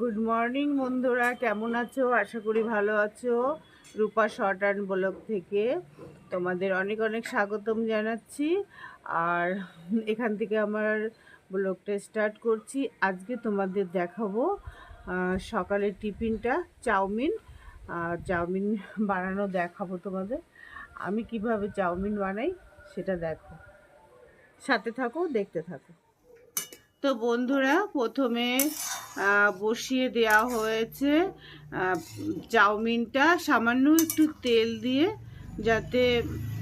Good morning বন্ধুরা। কেমন আছো? আশা করি ভালো আছো। রূপা শর্ট অ্যান্ড ব্লগ থেকে তোমাদের অনেক অনেক স্বাগতম জানাচ্ছি। আর এখান থেকে আমার ব্লগটা স্টার্ট করছি। আজকে তোমাদের দেখাবো সকালের টিফিনটা, চাউমিন। চাউমিন বানানো দেখাবো তোমাদের। আমি কীভাবে চাউমিন বানাই সেটা দেখো। সাথে থাকো, দেখতে থাকো। তো বন্ধুরা, প্রথমে বসিয়ে দেওয়া হয়েছে চাউমিনটা। সামান্য একটু তেল দিয়ে যাতে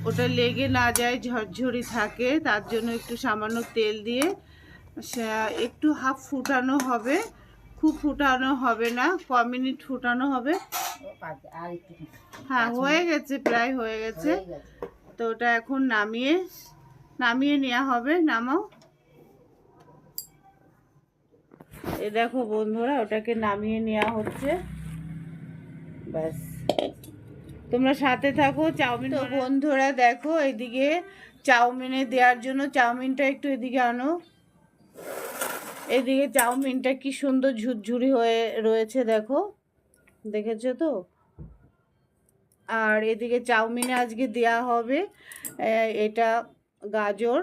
ওটা লেগে না যায়, ঝরঝরি থাকে, তার জন্য একটু সামান্য তেল দিয়ে একটু হাফ ফুটানো হবে। খুব ফুটানো হবে না, ক মিনিট ফুটানো হবে। হ্যাঁ হয়ে গেছে প্রায় হয়ে গেছে। তো ওটা এখন নামিয়ে নামিয়ে নেওয়া হবে নামাও। এ দেখো বন্ধুরা ওটাকে নামিয়ে নেওয়া হচ্ছে। ব্যাস। তোমরা সাথে থাকো চাউমিন বন্ধুরা দেখো এদিকে চাউমিনে দেওয়ার জন্য চাউমিনটা একটু এদিকে আনো। এদিকে চাউমিনটা কি সুন্দর ঝুরঝুরি হয়ে রয়েছে দেখো। দেখেছ তো? আর এদিকে চাউমিনে আজকে দেয়া হবে এটা গাজর,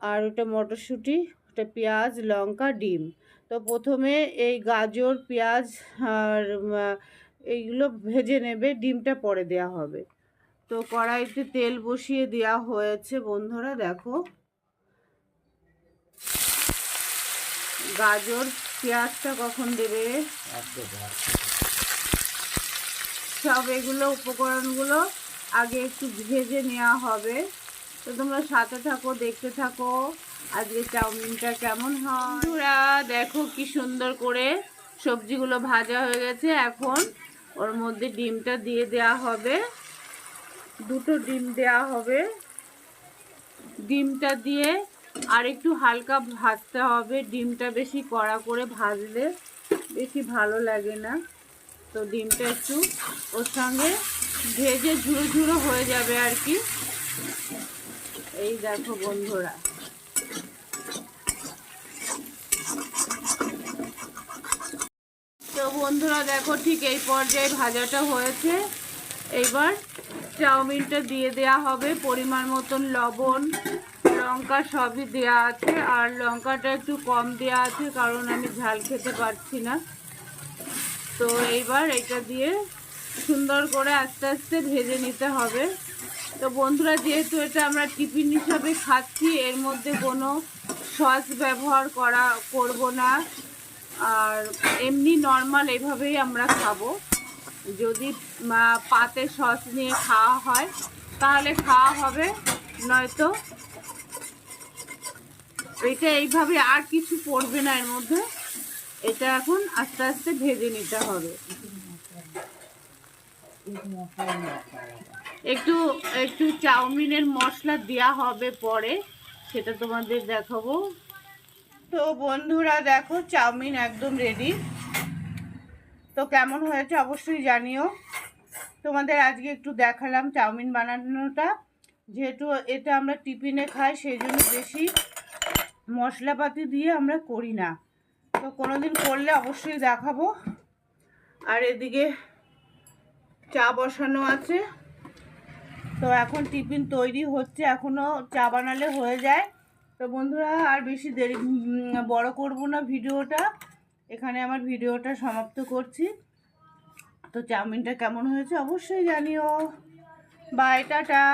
আর ওটা মটরশুঁটি, ওটা পেঁয়াজ, লঙ্কা, ডিম। তো প্রথমে এই গাজর, পেঁয়াজ, আর এইগুলো ভেজে নেবে, ডিমটা পরে দেয়া হবে। তো কড়াইতে তেল বসিয়ে দেওয়া হয়েছে বন্ধুরা, দেখো। গাজর, পেঁয়াজটা কখন দেবে। সব এগুলো উপকরণগুলো আগে একটু ভেজে নেওয়া হবে। তো তোমরা সাথে থাকো, দেখতে থাকো, আজকে চাউমিনটা কেমন হয়। বন্ধুরা, দেখো কি সুন্দর করে সবজিগুলো ভাজা হয়ে গেছে। এখন ওর মধ্যে ডিমটা দিয়ে দেওয়া হবে। দুটো ডিম দেওয়া হবে। ডিমটা দিয়ে আর একটু হালকা ভাজতে হবে। ডিমটা বেশি কড়া করে ভাজলে বেশি ভালো লাগে না। তো ডিমটা একটু ওর সঙ্গে ভেজে ঝুড়ো ঝুড়ো হয়ে যাবে আর কি। এই দেখো বন্ধুরা। তো বন্ধুরা দেখো ঠিক এই পর্যায়ে ভাজাটা হয়েছে। এইবার চাউমিনটা দিয়ে দেয়া হবে। পরিমাণ মতন লবণ, লঙ্কা সবই দেয়া আছে। আর লঙ্কাটা একটু কম দেয়া আছে কারণ আমি ঝাল খেতে পারছি না। তো এইবার এটা দিয়ে সুন্দর করে আস্তে আস্তে ভেজে নিতে হবে। তো বন্ধুরা, যেহেতু এটা আমরা টিফিন হিসাবে খাচ্ছি, এর মধ্যে কোনো সস ব্যবহার করা করব না। আর এমনি নর্মাল এভাবেই আমরা খাব। যদি পাতে সস নিয়ে খাওয়া হয়, তাহলে খাওয়া হবে, নয়তো এটা এইভাবে আর কিছু পড়বে না এর মধ্যে। এটা এখন আস্তে আস্তে ভেজে নিতে হবে। একটু একটু চাউমিনের মশলা দেওয়া হবে পরে, সেটা তোমাদের দেখাবো। তো বন্ধুরা, দেখো চাউমিন একদম রেডি তো কেমন হয়েছে অবশ্যই জানিও। তোমাদের আজকে একটু দেখালাম চাউমিন বানানোটা। যেহেতু এটা আমরা টিফিনে খাই, সেই জন্য বেশি মশলাপাতি দিয়ে আমরা করি না। তো কোনোদিন করলে অবশ্যই দেখাবো। আর এদিকে চা বসানো আছে। তো এখন টিফিন তৈরি হচ্ছে এখনও চা বানালে হয়ে যায়। তো বন্ধুরা, আর বেশি দেরি বড় করব না ভিডিওটা। এখানে আমার ভিডিওটা সমাপ্ত করছি। তো চাউমিনটা কেমন হয়েছে অবশ্যই জানিও। Bye, tata.